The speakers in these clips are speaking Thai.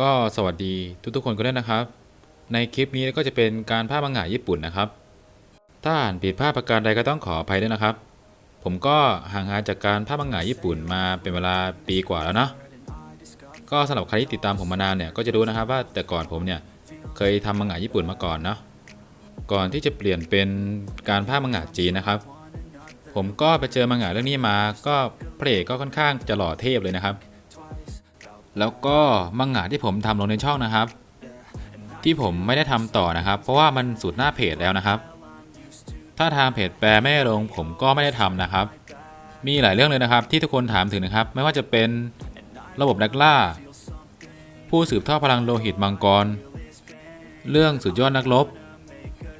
ก็สวัสดีทุกๆคนกันด้วยนะครับ ในคลิปนี้ก็จะเป็นการภาพมังงะญี่ปุ่นนะครับ ถ้าอ่านผิดพลาดประการใดก็ต้องขออภัยด้วยนะครับ ผมก็ห่างหายจากการภาพมังงะญี่ปุ่นมาเป็นเวลาปีกว่าแล้วเนาะก็สำหรับใครที่ติดตามผมมานานเนี่ยก็จะรู้นะครับว่าแต่ก่อนผมเนี่ยเคยทำมังงะญี่ปุ่นมาก่อนเนาะก่อนที่จะเปลี่ยนเป็นการภาพมังงะจีนนะครับ ผมก็ไปเจอมังงะเรื่องนี้มาก็พระเอกก็ค่อนข้างจะหล่อเทพเลยนะครับ แล้วก็มังงะที่ผมทำลงในช่องนะครับ ที่ผมไม่ได้ทำต่อนะครับ เพราะว่ามันสุดหน้าเพจแล้วนะครับ ถ้าทางเพจแปลไม่ลงผมก็ไม่ได้ทำนะครับ มีหลายเรื่องเลยนะครับ ที่ทุกคนถามถึงนะครับ ไม่ว่าจะเป็นระบบนักล่า ผู้สืบทอดพลังโลหิตมังกร เรื่องสุดยอดนักรบ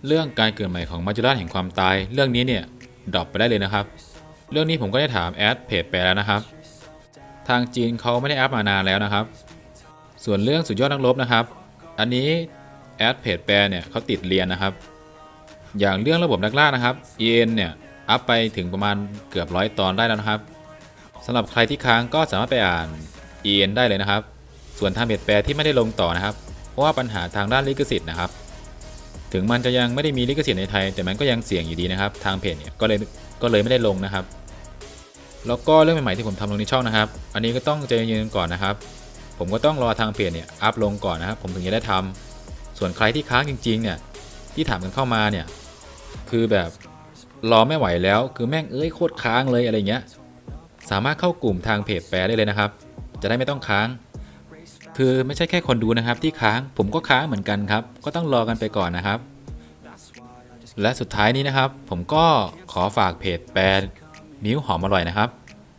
เรื่องการเกิดใหม่ของมัจจุราชแห่งความตาย เรื่องนี้เนี่ยดรอปไปได้เลยนะครับ เรื่องนี้ผมก็ได้ถามแอดเพจแปลแล้วนะครับ ทางจีนเขาไม่ได้อัพมานานแล้วนะครับ ส่วนเรื่องสุดยอดนักรบนะครับ อันนี้แอดเพจแปลเนี่ยเขาติดเรียนนะครับ อย่างเรื่องระบบนักล่านะครับ EN เนี่ยอัพไปถึงประมาณเกือบร้อยตอนได้แล้วนะครับสำหรับใครที่ค้างก็สามารถไปอ่าน EN ได้เลยนะครับ ส่วนทางเพจแปลที่ไม่ได้ลงต่อนะครับ เพราะว่าปัญหาทางด้านลิขสิทธิ์นะครับ ถึงมันจะยังไม่ได้มีลิขสิทธิ์ในไทย แต่มันก็ยังเสี่ยงอยู่ดีนะครับ ทางเพจเนี่ยก็เลยก็เลยไม่ได้ลงนะครับ แล้วก็เรื่องใหม่ๆที่ผมทำลงในช่องนะครับ อันนี้ก็ต้องใจเย็นๆก่อนนะครับ ผมก็ต้องรอทางเพจเนี่ยอัพลงก่อนนะครับผมถึงจะได้ทำส่วนใครที่ค้างจริง ๆ เนี่ยที่ถามกันเข้ามาเนี่ยคือแบบรอไม่ไหวแล้วคือแม่งเอ้ยโคตรค้างเลยอะไรเงี้ยสามารถเข้ากลุ่มทางเพจแปลได้เลยนะครับ จะได้ไม่ต้องค้าง คือไม่ใช่แค่คนดูนะครับที่ค้างผมก็ค้างเหมือนกันครับ ก็ต้องรอกันไปก่อนนะครับ และสุดท้ายนี้นะครับ ผมก็ขอฝากเพจแปล มิ้วหอมอร่อยนะครับ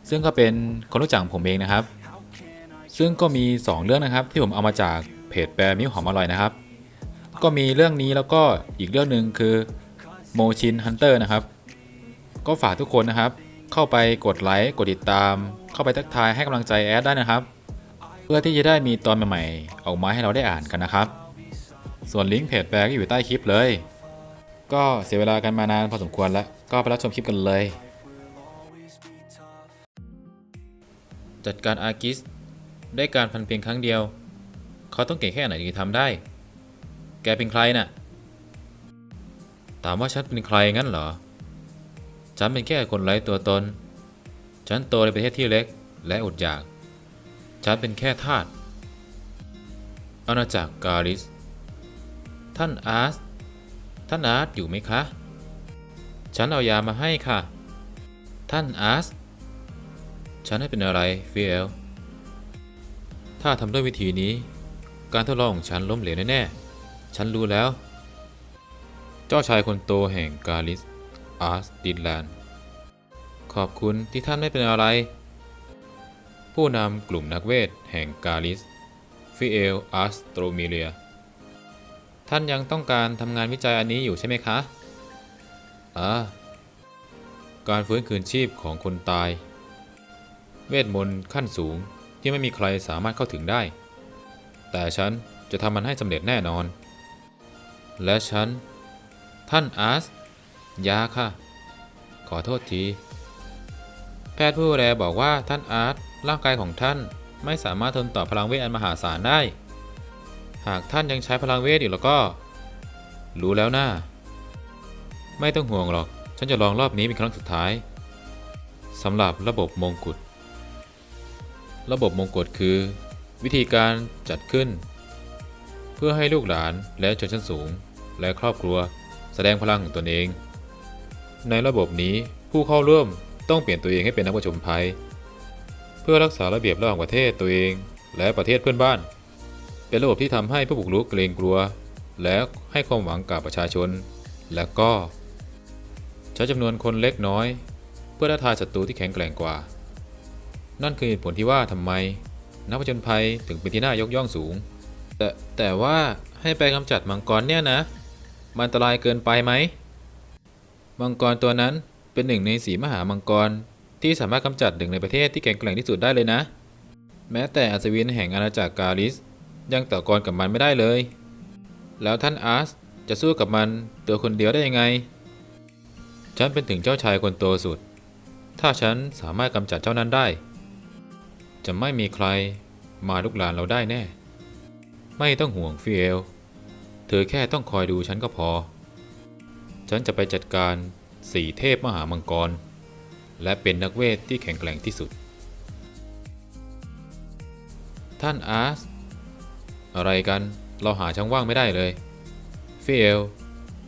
ซึ่งก็เป็นคนรู้จักผมเองนะครับ ซึ่งก็มี 2 เรื่องนะครับ ที่ผมเอามาจากเพจแปลมิ้วหอมอร่อยนะครับ ก็มีเรื่องนี้แล้วก็อีกเรื่องหนึ่งคือโมชินฮันเตอร์นะครับ ก็ฝากทุกคนนะครับ เข้าไปกดไลค์กดติดตาม เข้าไปทักทายให้กำลังใจแอดได้นะครับ เพื่อที่จะได้มีตอนใหม่ๆออกมาให้เราได้อ่านกันนะครับ ส่วนลิงก์เพจแปลก็อยู่ใต้คลิปเลย ก็เสียเวลากันมานานพอสมควรแล้ว ก็ไปรับชมคลิปกันเลย จัดการอาร์กิสได้การพันเพียงครั้งเดียว เขาต้องเก่งแค่ไหนถึงทำได้ แกเป็นใครน่ะ ถามว่าฉันเป็นใครงั้นเหรอ ฉันเป็นแค่คนไร้ตัวตน ฉันโตในประเทศที่เล็กและอดอยาก ฉันเป็นแค่ทาส อาณาจักรกาลิส ท่านอาร์สท่านอาร์สอยู่ไหมคะ ฉันเอายามาให้ค่ะ ท่านอาร์ส ฉันให้เป็นอะไรฟิเอลถ้าทำด้วยวิธีนี้ การทดลองของฉันล้มเหลวแน่ๆ ฉันรู้แล้ว เจ้าชายคนโตแห่งกาลิส อาร์สดินแลนด์ ขอบคุณที่ท่านไม่เป็นอะไร ผู้นำกลุ่มนักเวทแห่งกาลิส ฟิเอล อาร์สโตรมิเลีย ท่านยังต้องการทำงานวิจัยอันนี้อยู่ใช่ไหมคะ อ่า การฟื้นคืนชีพของคนตาย เวทมนต์ขั้นสูงที่ไม่มีใครสามารถเข้าถึงได้ แต่ฉันจะทำมันให้สำเร็จแน่นอน และฉัน ท่านอาร์สยาค่ะ ขอโทษที แพทย์ผู้แลบอกว่าท่านอาร์ตร่างกายของท่านไม่สามารถทนต่อพลังเวทอันมหาศาลได้ หากท่านยังใช้พลังเวทอยู่แล้วก็ รู้แล้วนะ่าไม่ต้องห่วงหรอก ฉันจะลองรอบนี้เป็นครั้งสุดท้ายสำหรับระบบมงกุฎ ระบบมงกุฎคือ วิธีการจัดขึ้น เพื่อให้ลูกหลานและชนชั้นสูง และครอบครัว แสดงพลังของตนเอง ในระบบนี้ผู้เข้าร่วมต้องเปลี่ยนตัวเองให้เป็นนักผจญภัย เพื่อรักษาระเบียบระหว่างประเทศตัวเอง และประเทศเพื่อนบ้าน เป็นระบบที่ทำให้ผู้บุกรุกเกรงกลัว และให้ความหวังกับประชาชน และก็ ใช้จำนวนคนเล็กน้อย เพื่อท้าทายศัตรูที่แข็งแกร่งกว่า นั่นคือเหตุผลที่ว่าทำไม นักผจญภัยถึงเป็นที่น่ายกย่องสูง แต่แต่ว่าให้ไปกำจัดมังกรเนี่ยนะ มันอันตรายเกินไปไหม มังกรตัวนั้นเป็นหนึ่งในสีมหามังกรที่สามารถกำจัดหนึ่งในประเทศที่แข็งแกร่งที่สุดได้เลยนะ แม้แต่อัศวินแห่งอาณาจักรกาลิส ยังต่อกรกับมันไม่ได้เลย แล้วท่านอาร์สจะสู้กับมันตัวคนเดียวได้ยังไง ฉันเป็นถึงเจ้าชายคนโตสุด ถ้าฉันสามารถกำจัดเจ้านั้นได้ จะไม่มีใครมาลุกลานเราได้แน่ ไม่ต้องห่วงฟิเอล เธอแค่ต้องคอยดูฉันก็พอ ฉันจะไปจัดการสี่เทพมหามังกร และเป็นนักเวทที่แข็งแกร่งที่สุด ท่านอาร์สอะไรกันเราหาช่างว่างไม่ได้เลยฟิเอล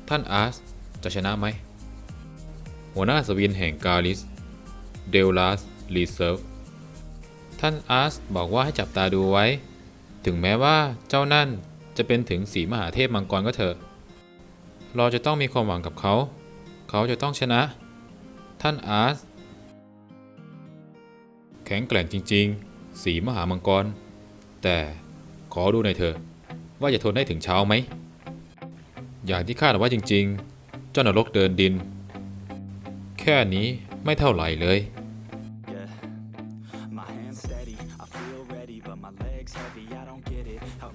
ท่านอาร์สจะชนะไหม หัวหน้าสวินแห่งกาลิส เดลลัสรีเซิร์ฟ ท่านอาร์สบอกว่าให้จับตาดูไว้ ถึงแม้ว่าเจ้านั่นจะเป็นถึงสีมหาเทพมังกรก็เถอะ เราจะต้องมีความหวังกับเขา เขาจะต้องชนะ ท่านอาร์สแข็งแกร่งจริง ๆ สีมหามังกร แต่ขอดูหน่อยเถอะ ว่าจะทนได้ถึงเช้าไหม อย่างที่คาดว่าจริง ๆ เจ้านรกเดินดิน แค่นี้ไม่เท่าไหร่เลย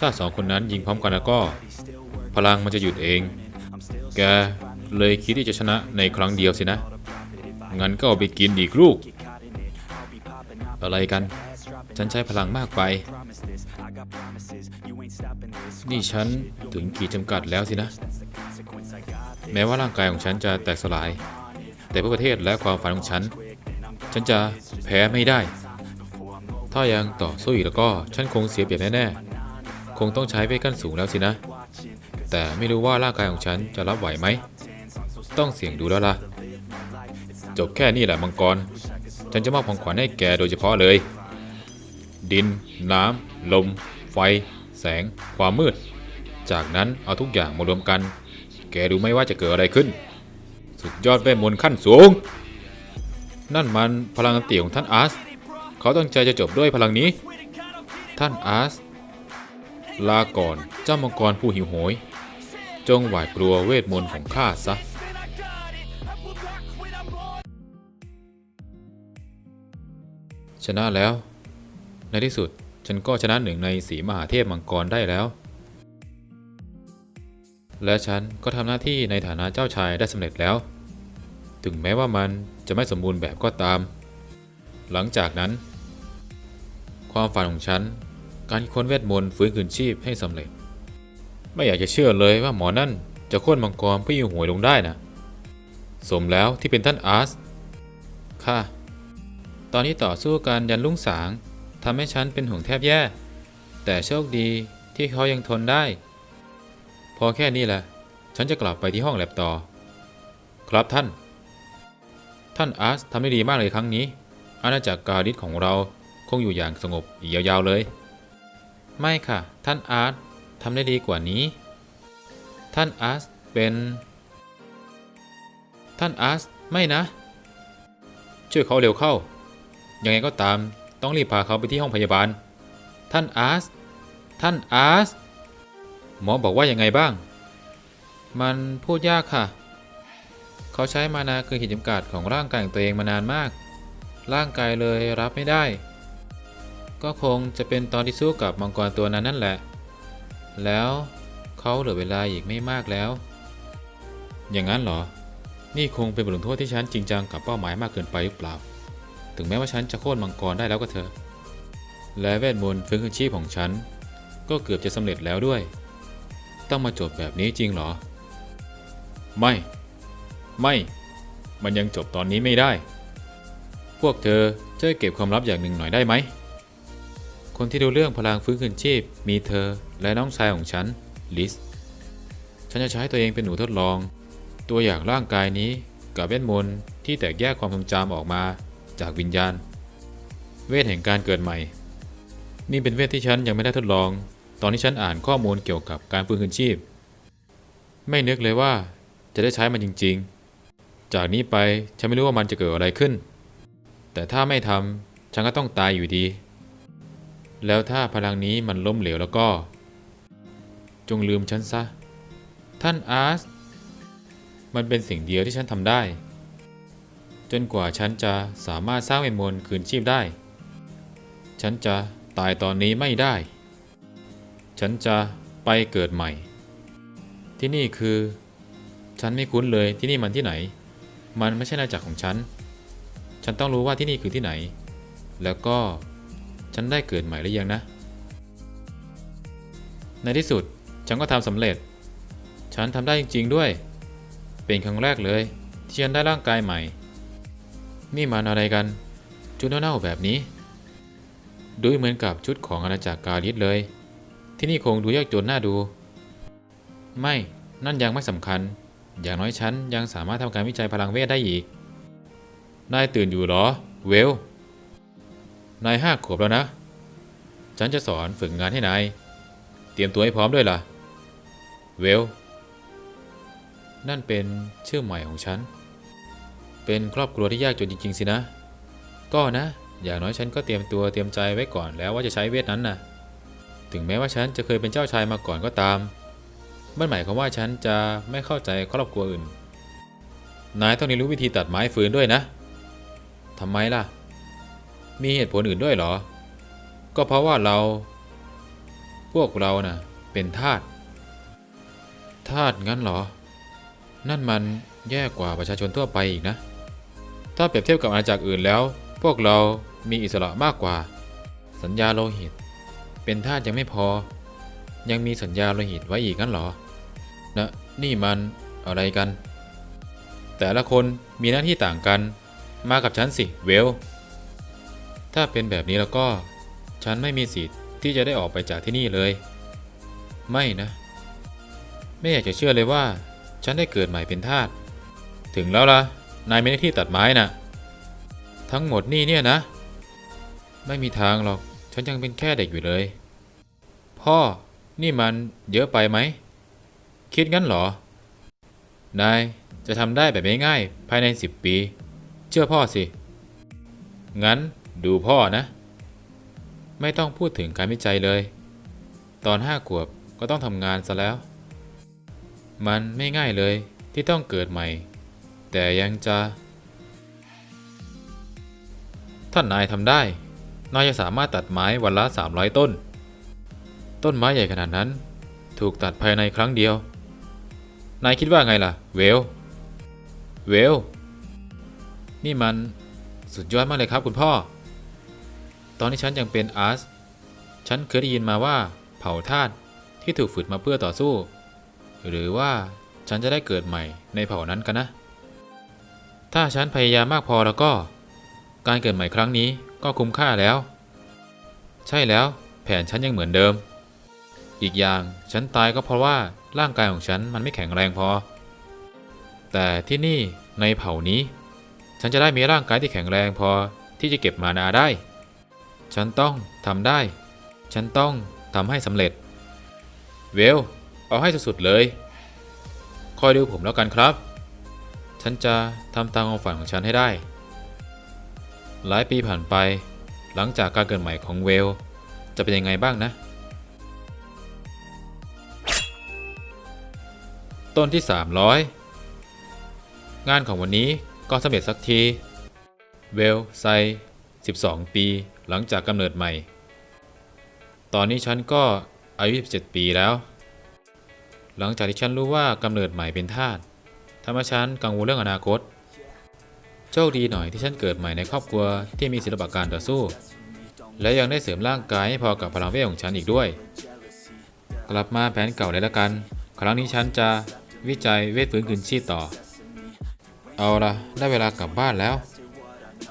ถ้าสองคนนั้นยิงพร้อมกันแล้วก็ พลังมันจะหยุดเอง แกเลยคิดที่จะชนะในครั้งเดียวสินะ งั้นก็เอาไปกินอีกลูก อะไรกัน ฉันใช้พลังมากไป นี่ฉันถึงขีดจำกัดแล้วสินะ แม้ว่าร่างกายของฉันจะแตกสลาย แต่เพื่อประเทศและความฝันของฉัน ฉันจะแพ้ไม่ได้ ถ้ายังต่อสู้อีกแล้วก็ฉันคงเสียเปรียบแน่ๆ คงต้องใช้เวทขั้นสูงแล้วสินะ แต่ไม่รู้ว่าร่างกายของฉันจะรับไหวไหม ต้องเสี่ยงดูแล้วล่ะ จบแค่นี้แหละมังกร ฉันจะมอบของขวัญให้แกโดยเฉพาะเลย ดิน น้ำ ลม ไฟ แสง ความมืด จากนั้นเอาทุกอย่างมารวมกัน แกดูไหม่ว่าจะเกิดอะไรขึ้น สุดยอดเวทมนต์ขั้นสูง นั่นมันพลังอันติของท่านอาร์สเขาตั้งใจจะจบด้วยพลังนี้ ท่านอาร์ส ลาก่อนเจ้ามังกรผู้หิวโหย จงหวาดกลัวเวทมนต์ของข้าซะชนะแล้ว ในที่สุดฉันก็ชนะหนึ่งในสีมหาเทพมังกรได้แล้ว และฉันก็ทำหน้าที่ในฐานะเจ้าชายได้สำเร็จแล้ว ถึงแม้ว่ามันจะไม่สมบูรณ์แบบก็ตาม หลังจากนั้น ความฝันของฉัน การค้นเวทมนต์ฟื้นคืนชีพให้สำเร็จ ไม่อยากจะเชื่อเลยว่าหมอนั่นจะโค่นมังกรผู้ยิงหวยลงได้นะ สมแล้วที่เป็นท่านอาร์สค่ะ ตอนที่ต่อสู้กันยันลุ่งสางทำให้ฉันเป็นห่วงแทบแย่ แต่โชคดีที่เขายังทนได้ พอแค่นี้แหละ ฉันจะกลับไปที่ห้องแลบต่อ ครับท่าน ท่านอาร์สทำได้ดีมากเลยครั้งนี้ อาณาจักรกาลิสของเราคงอยู่อย่างสงบอีกยาวๆเลย ไม่ค่ะ ท่านอาร์สทำได้ดีกว่านี้ ท่านอาร์สเป็น ท่านอาร์สไม่นะ ช่วยเขาเร็วเข้า ยังไงก็ตามต้องรีบพาเขาไปที่ห้องพยาบาล ท่านอาร์สท่านอาร์สหมอบอกว่ายังไงบ้าง มันพูดยากค่ะ เขาใช้มานาคือขีดจำกัดของร่างกายของตัวเองมานานมาก ร่างกายเลยรับไม่ได้ ก็คงจะเป็นตอนที่สู้กับมังกรตัวนั้นนั่นแหละ แล้วเขาเหลือเวลาอีกไม่มากแล้ว อย่างนั้นเหรอ นี่คงเป็นบทลงโทษที่ฉันจริงจังกับเป้าหมายมากเกินไปหรือเปล่า ถึงแม้ว่าฉันจะโค่นมังกรได้แล้วก็เถอะ และเวทมนต์ฟื้นคืนชีพของฉัน ก็เกือบจะสำเร็จแล้วด้วย ต้องมาจบแบบนี้จริงเหรอ ไม่ ไม่ มันยังจบตอนนี้ไม่ได้ พวกเธอช่วยเก็บความลับอย่างหนึ่งหน่อยได้ไหม คนที่ดูเรื่องพลังฟื้นคืนชีพ มีเธอและน้องชายของฉัน ลิส ฉันจะใช้ตัวเองเป็นหนูทดลอง ตัวอย่างร่างกายนี้กับเวทมนต์ที่แตกแยกความทรงจำออกมาจากวิญญาณ เวทแห่งการเกิดใหม่ นี่เป็นเวทที่ฉันยังไม่ได้ทดลอง ตอนที่ฉันอ่านข้อมูลเกี่ยวกับการฟื้นคืนชีพ ไม่นึกเลยว่าจะได้ใช้มันจริง ๆ จากนี้ไปฉันไม่รู้ว่ามันจะเกิดอะไรขึ้น แต่ถ้าไม่ทำฉันก็ต้องตายอยู่ดี แล้วถ้าพลังนี้มันล้มเหลวแล้วก็ จงลืมฉันซะ ท่านอาร์สมันเป็นสิ่งเดียวที่ฉันทำได้ จนกว่าฉันจะสามารถสร้างเวทมนต์คืนชีพได้ ฉันจะตายตอนนี้ไม่ได้ ฉันจะไปเกิดใหม่ ที่นี่คือ ฉันไม่คุ้นเลยที่นี่มันที่ไหน มันไม่ใช่อาณาจักรของฉัน ฉันต้องรู้ว่าที่นี่คือที่ไหน แล้วก็ ฉันได้เกิดใหม่หรือยังนะ ในที่สุดฉันก็ทำสำเร็จ ฉันทำได้จริง ๆด้วย เป็นครั้งแรกเลย ที่ฉันได้ร่างกายใหม่ นี่มันอะไรกัน ชุดเน่าๆแบบนี้ ดูเหมือนกับชุดของอาณาจักรกาลิสเลย ที่นี่คงดูยากจนน่าดู ไม่นั่นยังไม่สำคัญ อย่างน้อยฉันยังสามารถทำการวิจัยพลังเวทได้อีก นายตื่นอยู่หรอ เวล นายห้าขวบแล้วนะ ฉันจะสอนฝึกงานให้นาย เตรียมตัวให้พร้อมด้วยล่ะ เวล นั่นเป็นชื่อใหม่ของฉัน เป็นครอบครัวที่ยากจนจริง ๆ สินะ ก็นะ อย่างน้อยฉันก็เตรียมตัวเตรียมใจไว้ก่อนแล้วว่าจะใช้เวทนั้นน่ะ ถึงแม้ว่าฉันจะเคยเป็นเจ้าชายมาก่อนก็ตาม มันหมายความว่าฉันจะไม่เข้าใจครอบครัวอื่น นายต้องเรียนรู้วิธีตัดไม้ฟืนด้วยนะทำไมล่ะ มีเหตุผลอื่นด้วยเหรอ ก็เพราะว่าเรา พวกเราน่ะ เป็นทาส ทาสงั้นเหรอ นั่นมันแย่กว่าประชาชนทั่วไปอีกนะ ถ้าเปรียบเทียบกับอาณาจักรอื่นแล้ว พวกเรามีอิสระมากกว่า สัญญาโลหิต เป็นทาสยังไม่พอ ยังมีสัญญาโลหิตไว้อีกงั้นเหรอ นะ นี่มันอะไรกัน แต่ละคนมีหน้าที่ต่างกัน มากับฉันสิ เวล ถ้าเป็นแบบนี้แล้วก็ ฉันไม่มีสิทธิ์ที่จะได้ออกไปจากที่นี่เลย ไม่นะ ไม่อยากจะเชื่อเลยว่า ฉันได้เกิดใหม่เป็นทาส ถึงแล้วล่ะ นายมีหน้าที่ตัดไม้นะทั้งหมดนี่เนี่ยนะ ไม่มีทางหรอก ฉันยังเป็นแค่เด็กอยู่เลย พ่อ นี่มันเยอะไปไหม คิดงั้นเหรอ นายจะทำได้แบบง่ายๆภายใน 10 ปี เชื่อพ่อสิ งั้น ดูพ่อนะ ไม่ต้องพูดถึงการวิจัยเลย ตอนห้าขวบก็ต้องทำงานซะแล้ว มันไม่ง่ายเลยที่ต้องเกิดใหม่ แต่ยังจะถ้านายทำได้ นายจะสามารถตัดไม้วันละ 300 ต้น ต้นไม้ใหญ่ขนาดนั้น ถูกตัดภายในครั้งเดียว นายคิดว่าไงล่ะ เวล เวล นี่มันสุดยอดมากเลยครับคุณพ่อ ตอนที่ฉันยังเป็นอาร์สฉันเคยได้ยินมาว่าเผ่าทาสที่ถูกฝึกมาเพื่อต่อสู้ หรือว่าฉันจะได้เกิดใหม่ในเผ่านั้นกันนะ ถ้าฉันพยายามมากพอแล้วก็ การเกิดใหม่ครั้งนี้ก็คุ้มค่าแล้ว ใช่แล้วแผนฉันยังเหมือนเดิม อีกอย่างฉันตายก็เพราะว่าร่างกายของฉันมันไม่แข็งแรงพอ แต่ที่นี่ในเผ่านี้ ฉันจะได้มีร่างกายที่แข็งแรงพอที่จะเก็บมานาได้ ฉันต้องทำได้ ฉันต้องทำให้สำเร็จ เวล เอาให้สุดๆเลย คอยดูผมแล้วกันครับ ฉันจะทำตามความฝันของฉันให้ได้ หลายปีผ่านไป หลังจากการเกิดใหม่ของเวล จะเป็นยังไงบ้างนะ ต้นที่ 300 งานของวันนี้ก็สำเร็จสักที เวลไซ 12 ปี หลังจากกำเนิดใหม่ ตอนนี้ฉันก็อายุ 17 ปีแล้ว หลังจากที่ฉันรู้ว่ากำเนิดใหม่เป็นทาสทำให้ฉันกังวลเรื่องอนาคต โชคดีหน่อยที่ฉันเกิดใหม่ในครอบครัวที่มีศิลปะการต่อสู้ และยังได้เสริมร่างกายให้พอกับพลังเวทของฉันอีกด้วย กลับมาแผนเก่าเลยละกัน ครั้งนี้ฉันจะวิจัยเวทฟื้นคืนชีพต่อ เอาละได้เวลากลับบ้านแล้ว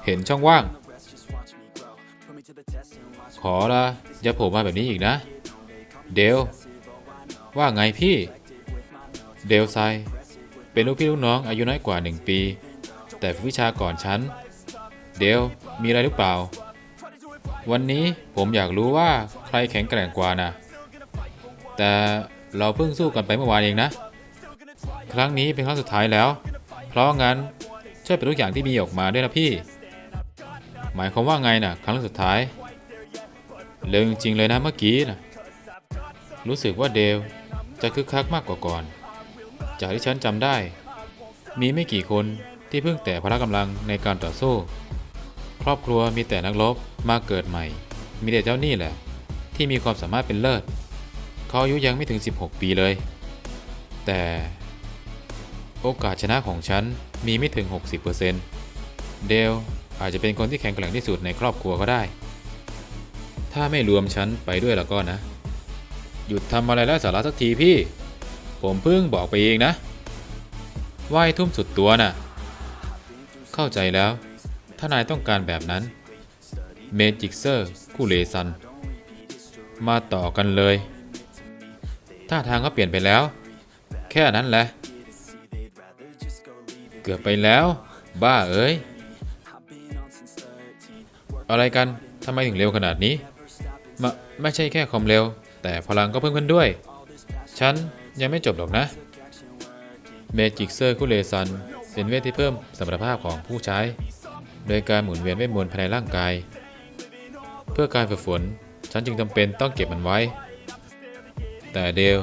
เห็นช่องว่าง อละอย่าโผล่มาแบบนี้อีกนะ เดลว่าไงพี่ เดลไซ เป็นลูกพี่ลูกน้องอายุน้อยกว่า 1 ปี แต่ฝึกวิชาก่อนฉัน เดลมีอะไรหรือเปล่า วันนี้ผมอยากรู้ว่าใครแข็งแกร่งกว่านะ แต่เราเพิ่งสู้กันไปเมื่อวานเองนะ ครั้งนี้เป็นครั้งสุดท้ายแล้ว เพราะงั้นช่วยเป็นทุกอย่างที่มีออกมาด้วยนะพี่ หมายความว่าไงนะครั้งสุดท้าย เร็วจริงๆเลยนะเมื่อกี้นะรู้สึกว่าเดลจะคึกคักมากกว่าก่อน จากที่ฉันจำได้ มีไม่กี่คนที่เพิ่งแต่พละกำลังในการต่อสู้ ครอบครัวมีแต่นักรบมาเกิดใหม่ มีแต่เจ้านี่แหละ ที่มีความสามารถเป็นเลิศเขาอายุยังไม่ถึง 16 ปีเลย แต่โอกาสชนะของฉันมีไม่ถึง 60%เดลอาจจะเป็นคนที่แข็งแกร่งที่สุดในครอบครัวก็ได้ ถ้าไม่รวมฉันไปด้วยแล้วก็นะ หยุดทำอะไรแล้วสาระสักทีพี่ ผมเพิ่งบอกไปเองนะว่ายทุ่มสุดตัวน่ะ เข้าใจแล้ว ถ้านายต้องการแบบนั้น เมจิกเซอร์คูเลซัน มาต่อกันเลยท่าทางก็เปลี่ยนไปแล้ว แค่นั้นแหละ เกือบไปแล้ว บ้าเอ้ย อะไรกัน ทำไมถึงเร็วขนาดนี้ ไม่ใช่แค่ความเร็ว แต่พลังก็เพิ่มขึ้นด้วย ฉันยังไม่จบหรอกนะเมจิกเซอร์คูเลซันเป็นเวทที่เพิ่มสมรรถภาพของผู้ใช้ โดยการหมุนเวียนเวทมนต์ภายในร่างกาย เพื่อการฝึกฝน ฉันจึงจำเป็นต้องเก็บมันไว้ แต่เดล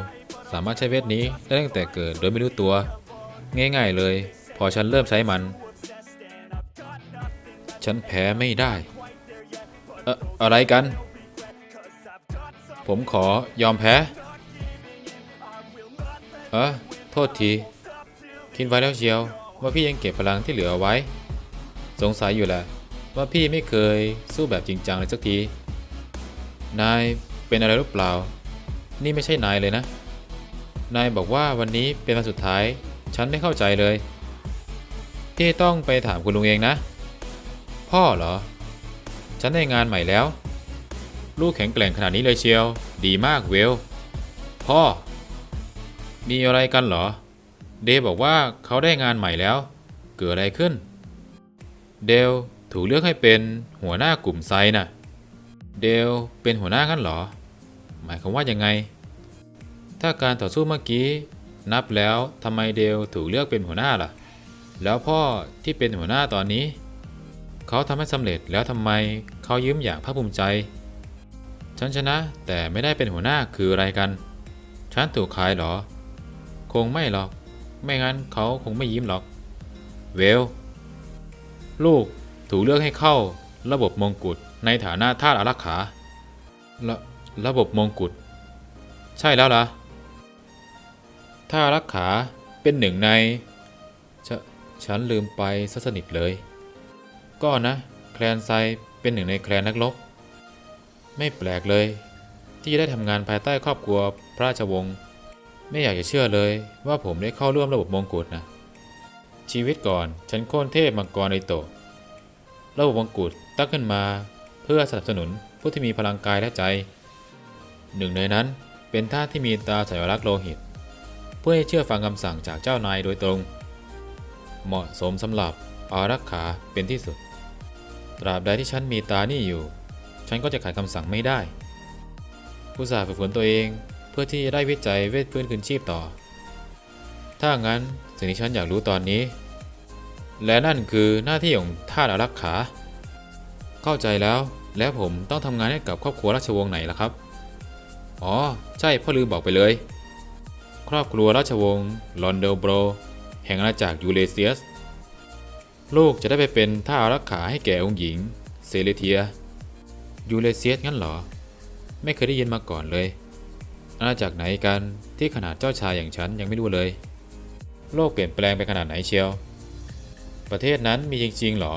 สามารถใช้เวทนี้ได้ตั้งแต่เกิดโดยไม่รู้ตัว ง่ายๆเลย พอฉันเริ่มใช้มัน ฉันแพ้ไม่ได้ เอ่ออะไรกัน ผมขอยอมแพ้เออโทษที คิดไว้แล้วเชียว ว่าพี่ยังเก็บพลังที่เหลือไว้ สงสัยอยู่แหละ ว่าพี่ไม่เคยสู้แบบจริงจังเลยสักที นายเป็นอะไรหรือเปล่า นี่ไม่ใช่นายเลยนะ นายบอกว่าวันนี้เป็นวันสุดท้าย ฉันไม่เข้าใจเลยพี่ต้องไปถามคุณลุงเองนะ พ่อเหรอ ฉันได้งานใหม่แล้ว ลูกแข็งแกร่งขนาดนี้เลยเชียว ดีมากเวล พ่อ มีอะไรกันเหรอ เดย์บอกว่าเขาได้งานใหม่แล้ว เกิดอะไรขึ้น เดลถูกเลือกให้เป็นหัวหน้ากลุ่มไซน่ะ เดลเป็นหัวหน้างั้นเหรอ หมายความว่ายังไง ถ้าการต่อสู้เมื่อกี้ นับแล้วทำไมเดลถูกเลือกเป็นหัวหน้าล่ะ แล้วพ่อที่เป็นหัวหน้าตอนนี้ เขาทำให้สำเร็จแล้วทำไมเขายิ้มอย่างภาคภูมิใจ ฉันชนะแต่ไม่ได้เป็นหัวหน้าคืออะไรกัน ฉันถูกขายเหรอ คงไม่หรอก ไม่งั้นเขาคงไม่ยิ้มหรอก เวล ลูกถูกเลือกให้เข้า ระบบมงกุฎในฐานะทาสอารักขาระระบบมงกุฎใช่แล้วล่ะถ้าอารักขาเป็นหนึ่งในฉฉันลืมไปซะสนิทเลย ก็นะ แคลนไซเป็นหนึ่งในแคลนนักรบ ไม่แปลกเลย ที่จะได้ทำงานภายใต้ครอบครัวพระราชวงศ์ไม่อยากจะเชื่อเลยว่าผมได้เข้าร่วมระบบมงกุฎนะ ชีวิตก่อนฉันโค่นเทพมังกรไอโตะระบบมงกุฎตั้งขึ้นมาเพื่อสนับสนุนผู้ที่มีพลังกายและใจ หนึ่งในนั้นเป็นท่าที่มีตาสัญลักษณ์โลหิต เพื่อให้เชื่อฟังคำสั่งจากเจ้านายโดยตรง เหมาะสมสำหรับอารักขาเป็นที่สุด ตราบใดที่ฉันมีตานี่อยู่ ฉันก็จะขัดคำสั่งไม่ได้ผู้สาฝึกฝนตัวเองเพื่อที่จะได้วิจัยเวทพื้นคืนชีพต่อ ถ้างั้นสิ่งที่ฉันอยากรู้ตอนนี้ และนั่นคือหน้าที่ของทาสอารักขา เข้าใจแล้วแล้วผมต้องทำงานให้กับครอบครัวราชวงศ์ไหนล่ะครับ อ๋อ ใช่พ่อลืมบอกไปเลย ครอบครัวราชวงศ์ลอนเดลโบร แห่งอาณาจักรยูเลเซียส ลูกจะได้ไปเป็นท่าอารักขาให้แก่องค์หญิง เซเลเทีย ยูเลเซียสงั้นเหรอ ไม่เคยได้ยินมาก่อนเลย อาณาจักรไหนกันที่ขนาดเจ้าชายอย่างฉันยังไม่รู้เลย โลกเปลี่ยนแปลงไปขนาดไหนเชียว ประเทศนั้นมีจริงๆหรอ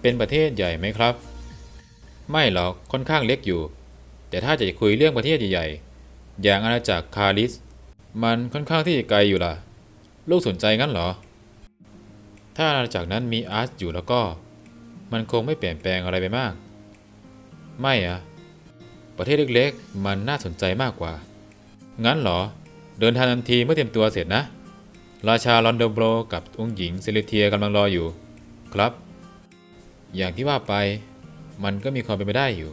เป็นประเทศใหญ่ไหมครับ ไม่หรอกค่อนข้างเล็กอยู่ แต่ถ้าจะคุยเรื่องประเทศใหญ่ๆอย่างอาณาจักรคาลิส มันค่อนข้างที่จะไกลอยู่ล่ะ ลูกสนใจงั้นเหรอ ถ้าอาณาจักรนั้นมีอาร์ตอยู่แล้วก็ มันคงไม่เปลี่ยนแปลงอะไรไปมาก ไม่อะประเทศเล็กๆ มันน่าสนใจมากกว่า งั้นเหรอ เดินทางทันทีเมื่อเตรียมตัวเสร็จนะ ราชาลอนโดโบรกับองค์หญิงเซเลเทียกำลังรออยู่ ครับ อย่างที่ว่าไป มันก็มีความเป็นไปได้อยู่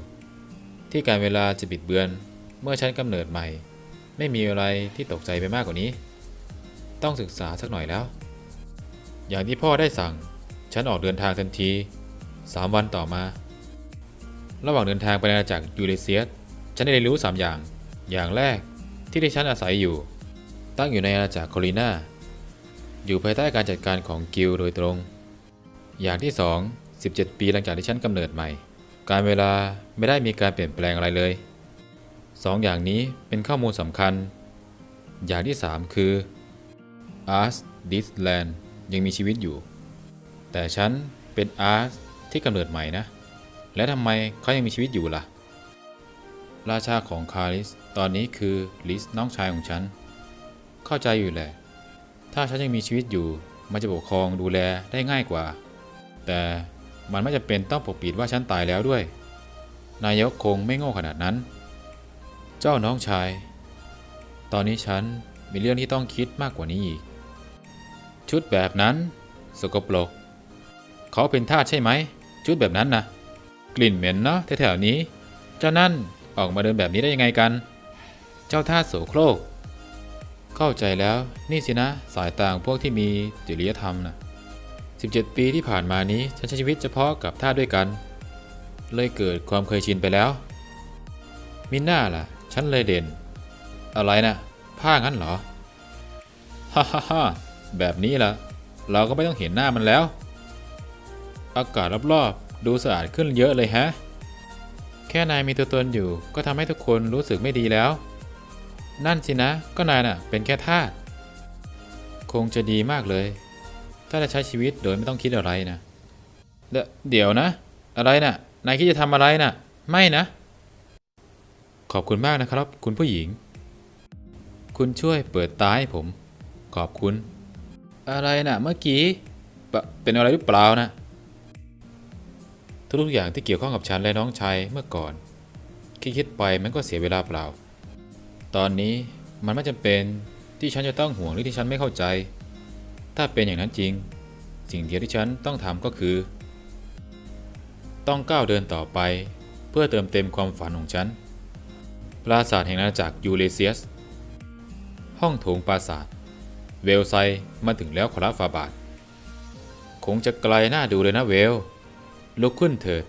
ที่การเวลาจะบิดเบือน เมื่อฉันกำเนิดใหม่ ไม่มีอะไรที่ตกใจไปมากกว่านี้ ต้องศึกษาสักหน่อยแล้ว อย่างที่พ่อได้สั่ง ฉันออกเดินทางทันทีสามวันต่อมา ระหว่างเดินทางไปในอาณาจักรยูเรเซียสฉันได้เรียนรู้ 3 อย่าง อย่างแรกที่ที่ฉันอาศัยอยู่ ตั้งอยู่ในอาณาจักรโคลินาอยู่ภายใต้การจัดการของกิลโดยตรง อย่างที่ 2 17 ปีหลังจากที่ฉันกำเนิดใหม่ การเวลาไม่ได้มีการเปลี่ยนแปลงอะไรเลย 2ออย่างนี้เป็นข้อมูลสำคัญ อย่างที่ 3 คือ Ars d i s l a n d ยังมีชีวิตอยู่ แต่ฉันเป็น Ars ที่กำเนิดใหม่นะ และทำไมเขายังมีชีวิตอยู่ล่ะ ราชาของคาริสตอนนี้คือลิสน้องชายของฉัน เข้าใจอยู่แหละ ถ้าฉันยังมีชีวิตอยู่ มันจะปกครองดูแลได้ง่ายกว่า แต่มันไม่จำเป็นต้องปกปิดว่าฉันตายแล้วด้วย นายกคงไม่โง่ขนาดนั้น เจ้าน้องชาย ตอนนี้ฉันมีเรื่องที่ต้องคิดมากกว่านี้อีก ชุดแบบนั้น สกปรก เขาเป็นทาสใช่ไหม ชุดแบบนั้นนะ กลิ่นเหม็นเนาะแถวๆนี้ เจ้านั่นออกมาเดินแบบนี้ได้ยังไงกัน เจ้าท่าโสโครก เข้าใจแล้วนี่สินะ สายตาของพวกที่มีจริยธรรมนะ17 ปีที่ผ่านมานี้ฉันใช้ชีวิตเฉพาะกับท่าด้วยกัน เลยเกิดความเคยชินไปแล้ว มิน่าล่ะ ฉันเลยเด่น อะไรนะ ผ้างั้นเหรอ ฮ่าฮ่าแบบนี้ละเราก็ไม่ต้องเห็นหน้ามันแล้ว อากาศรอบๆ ดูสะอาดขึ้นเยอะเลยฮะ แค่นายมีตัวตนอยู่ ก็ทำให้ทุกคนรู้สึกไม่ดีแล้ว นั่นสินะ ก็นายน่ะ เป็นแค่ทาส คงจะดีมากเลย ถ้าจะใช้ชีวิตโดยไม่ต้องคิดอะไรนะ เดยวเดี๋ยวนะ อะไรน่ะ นายคิดจะทำอะไรน่ะ ไม่นะ ขอบคุณมากนะครับ คุณผู้หญิง คุณช่วยเปิดตาให้ผม ขอบคุณ อะไรน่ะ เมื่อกี้ เป็นอะไรหรือเปล่าน่ะ ทุกอย่างที่เกี่ยวข้องกับฉันและน้องชายเมื่อก่อนคิดคิดๆไปมันก็เสียเวลาเปล่า ตอนนี้มันไม่จำเป็นที่ฉันจะต้องห่วงหรือที่ฉันไม่เข้าใจ ถ้าเป็นอย่างนั้นจริง สิ่งเดียวที่ฉันต้องทำก็คือ ต้องก้าวเดินต่อไป เพื่อเติมเต็มความฝันของฉัน ปราสาทแห่งอาณาจักรยูเรเซียส ห้องโถงปราสาท เวลไซมาถึงแล้วขอรับฟาบาท คงจะไกลหน้าดูเลยนะเวล ลุกขึ้นเถิด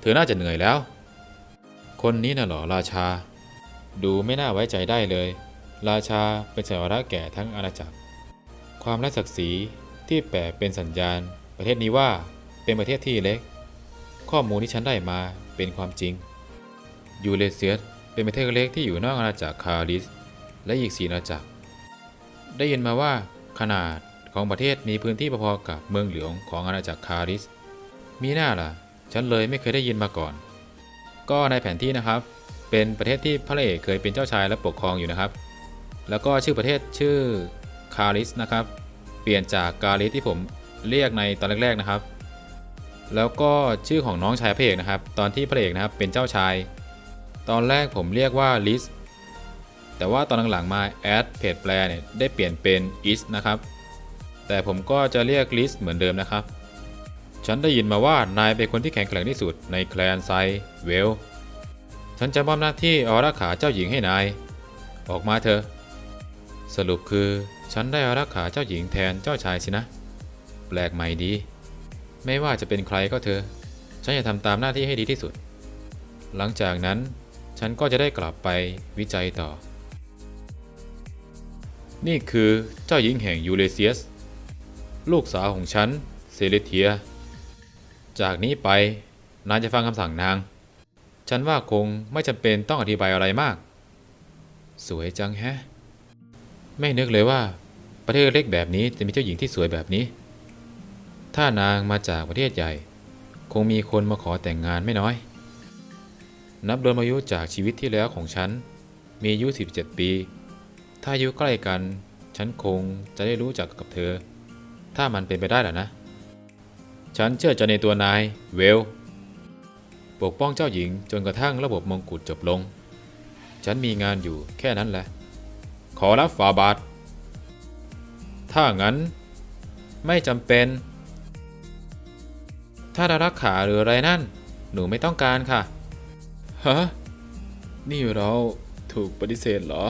เธอน่าจะเหนื่อยแล้ว คนนี้น่ะเหรอราชา ดูไม่น่าไว้ใจได้เลย ราชาเป็นสาวระแก่ทั้งอาณาจักร ความไร้ศักดิ์ศรีที่แปลเป็นสัญญาณ ประเทศนี้ว่าเป็นประเทศที่เล็ก ข้อมูลที่ฉันได้มาเป็นความจริง ยูเรเซียสเป็นประเทศเล็กที่อยู่นอกอาณาจักรคาริส และอีกสีอาณาจักร ได้ยินมาว่าขนาดของประเทศมีพื้นที่พอๆกับเมืองหลวงของอาณาจักรคาริส มีหน้าล่ะ ฉันเลยไม่เคยได้ยินมาก่อน ก็ในแผนที่นะครับ เป็นประเทศที่พระเอกเคยเป็นเจ้าชายและปกครองอยู่นะครับ แล้วก็ชื่อประเทศชื่อคาริสนะครับ เปลี่ยนจากกาลิสที่ผมเรียกในตอนแรกๆนะครับ แล้วก็ชื่อของน้องชายพระเอกนะครับ ตอนที่พระเอกนะครับเป็นเจ้าชาย ตอนแรกผมเรียกว่าลิสแต่ว่าตอนหลังๆมาแอดเพจแปลเนี่ยได้เปลี่ยนเป็นอิสนะครับ แต่ผมก็จะเรียกลิสเหมือนเดิมนะครับ ฉันได้ยินมาว่านายเป็นคนที่แข็งแกร่งที่สุดในแคลนไซเวล ฉันจะมอบหน้าที่อารักขาเจ้าหญิงให้นาย ออกมาเถอะ สรุปคือฉันได้อารักขาเจ้าหญิงแทนเจ้าชายสินะ แปลกใหม่ดี ไม่ว่าจะเป็นใครก็เถอะฉันจะทำตามหน้าที่ให้ดีที่สุด หลังจากนั้นฉันก็จะได้กลับไปวิจัยต่อ นี่คือเจ้าหญิงแห่งยูเรเซียส ลูกสาวของฉันเซเลเทีย จากนี้ไปนายจะฟังคำสั่งนาง ฉันว่าคงไม่จำเป็นต้องอธิบายอะไรมาก สวยจังแฮะ ไม่นึกเลยว่า ประเทศเล็กแบบนี้จะมีเจ้าหญิงที่สวยแบบนี้ ถ้านางมาจากประเทศใหญ่ คงมีคนมาขอแต่งงานไม่น้อย นับรวมอายุจากชีวิตที่แล้วของฉัน มีอายุ 17 ปี ถ้าอายุใกล้กัน ฉันคงจะได้รู้จักกับเธอ ถ้ามันเป็นไปได้ล่ะนะ ฉันเชื่อใจในตัวนาย เวล ปกป้องเจ้าหญิงจนกระทั่งระบบมงกุฎจบลง ฉันมีงานอยู่แค่นั้นแหละ ขอรับฝาบาท ถ้างั้น ไม่จำเป็น ถ้าดารักขาหรืออะไรนั่น หนูไม่ต้องการค่ะ ฮะ นี่เราถูกปฏิเสธเหรอ